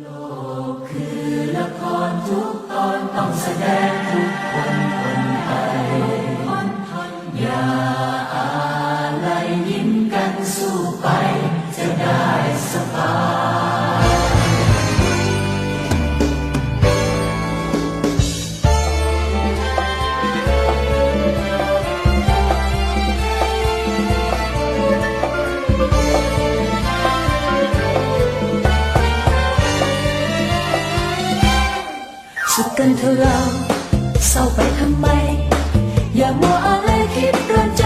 โลกคือละครทุกตอนต้องแสดงทุกคนคนไทยคนทยอย่าอะไรยิ้มกันสู้ไปจะได้สม สุขกันเธอเราเศร้าไปทำไม อย่ามัวอะไรคิดร้อนใจ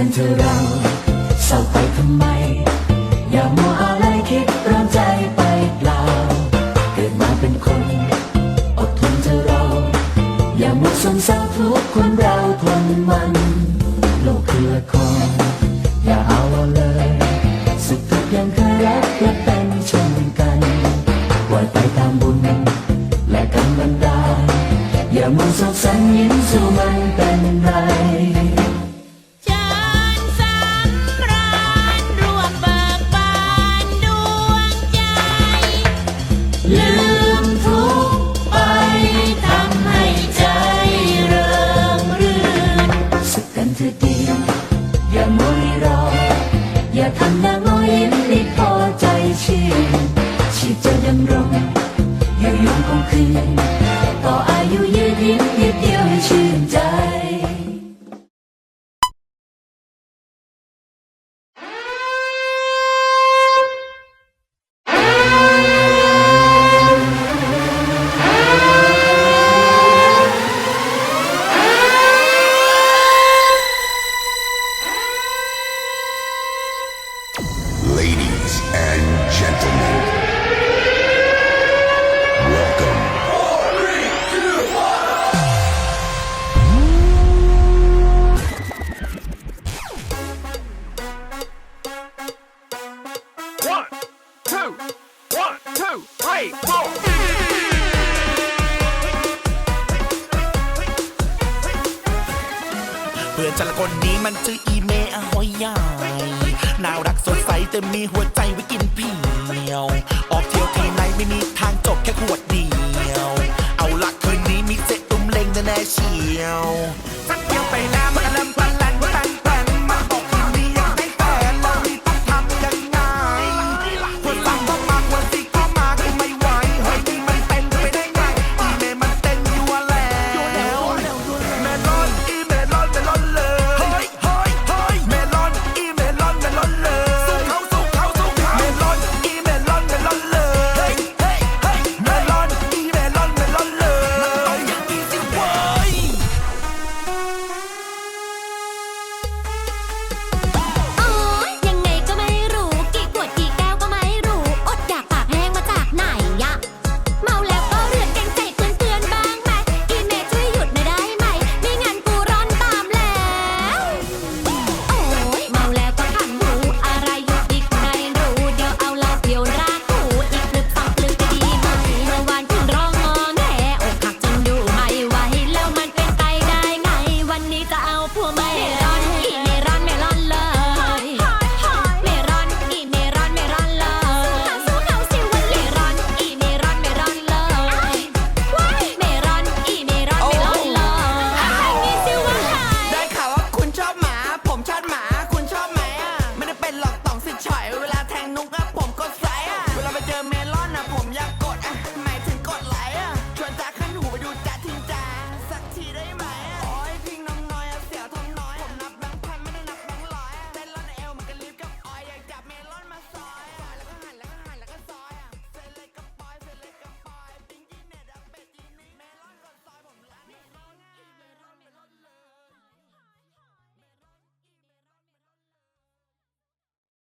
กันเธอเราเศร้าไปทำไม อย่ามัวอะไรคิดร้อนใจไปเปล่า เกิดมาเป็นคนอดทนเธอเรา อย่ามัวสงสารทุกคนเราทนมัน โลกคือครอย่าเอาเอาเลย สุดทุกยังเคยรักและเป็นเช่นกันปล่อยไปตามบุญและกรรมบันดาลอย่ามัวสงสารยิ้มสู้มันเป็นไร ที่จะดำรงอยู่ยงคงคืนต่ออายุยืนยิ้มนิดเดียวให้ชื่นใจ เพื่อนจันคนนี้มันชื่ออีเมอหอยใหญ่น่ารักสดใสแต่มีหัวใจไว้กินเพียว ออกเที่ยวที่ไหนไม่มีทางจบแค่ขวดดี